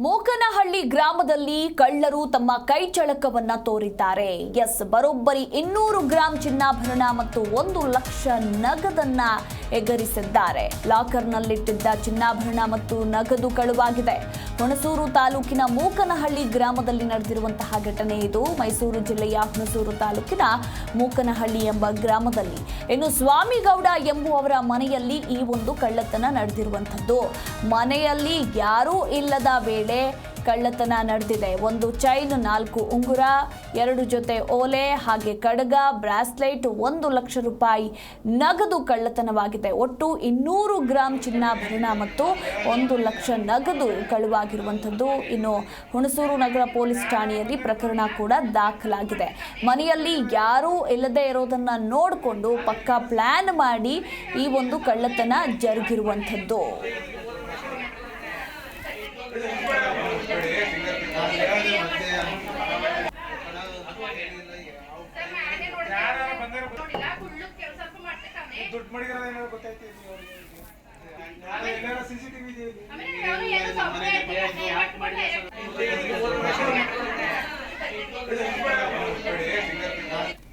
ಮೂಕನಹಳ್ಳಿ ಗ್ರಾಮದಲ್ಲಿ ಕಳ್ಳರು ತಮ್ಮ ಕೈ ಚಳಕವನ್ನ ತೋರಿದ್ದಾರೆ. ಎಸ್, ಬರೋಬ್ಬರಿ ಇನ್ನೂರು ಗ್ರಾಂ ಚಿನ್ನಾಭರಣ ಮತ್ತು ಒಂದು ಲಕ್ಷ ನಗದನ್ನ ಎಗರಿಸಿದ್ದಾರೆ. ಲಾಕರ್ನಲ್ಲಿಟ್ಟಿದ್ದ ಚಿನ್ನಾಭರಣ ಮತ್ತು ನಗದು ಕಳುವಾಗಿದೆ. ಹುಣಸೂರು ತಾಲೂಕಿನ ಮೂಕನಹಳ್ಳಿ ಗ್ರಾಮದಲ್ಲಿ ನಡೆದಿರುವಂತಹ ಘಟನೆ ಇದು. ಮೈಸೂರು ಜಿಲ್ಲೆಯ ಹುಣಸೂರು ತಾಲೂಕಿನ ಮೂಕನಹಳ್ಳಿ ಎಂಬ ಗ್ರಾಮದಲ್ಲಿ. ಇನ್ನು ಸ್ವಾಮಿಗೌಡ ಎಂಬುವವರ ಮನೆಯಲ್ಲಿ ಈ ಒಂದು ಕಳ್ಳತನ ನಡೆದಿರುವಂಥದ್ದು. ಮನೆಯಲ್ಲಿ ಯಾರೂ ಇಲ್ಲದ ವೇಳೆ ಕಳ್ಳತನ ನಡೆದಿದೆ. ಒಂದು ಚೈನ್, ನಾಲ್ಕು ಉಂಗುರ, ಎರಡು ಜೊತೆ ಓಲೆ, ಹಾಗೆ ಕಡಗ, ಬ್ರಾಸ್ಲೆಟ್, ಒಂದು ಲಕ್ಷ ರೂಪಾಯಿ ನಗದು ಕಳ್ಳತನವಾಗಿದೆ. ಒಟ್ಟು ಇನ್ನೂರು ಗ್ರಾಂ ಚಿನ್ನಾಭರಣ ಮತ್ತು ಒಂದು ಲಕ್ಷ ನಗದು ಕಳುವಾಗಿರುವಂಥದ್ದು ಇನ್ನು ಹುಣಸೂರು ನಗರ ಪೊಲೀಸ್ ಠಾಣೆಯಲ್ಲಿ ಪ್ರಕರಣ ಕೂಡ ದಾಖಲಾಗಿದೆ. ಮನೆಯಲ್ಲಿ ಯಾರೂ ಇಲ್ಲದೆ ಇರೋದನ್ನು ನೋಡಿಕೊಂಡು ಪಕ್ಕಾ ಪ್ಲ್ಯಾನ್ ಮಾಡಿ ಈ ಒಂದು ಕಳ್ಳತನ ಜರುಗಿರುವಂಥದ್ದು. ದುಡ್ಡು ಮಾಡಿದ್ರೆ ಏನೋ ಗೊತ್ತೈತಿ ನೀವು ಅವ್ರಿಗೆ? ಸಂಬಳ ಇಟ್ಬಿಟ್ಟೆ, ಹಾಕ್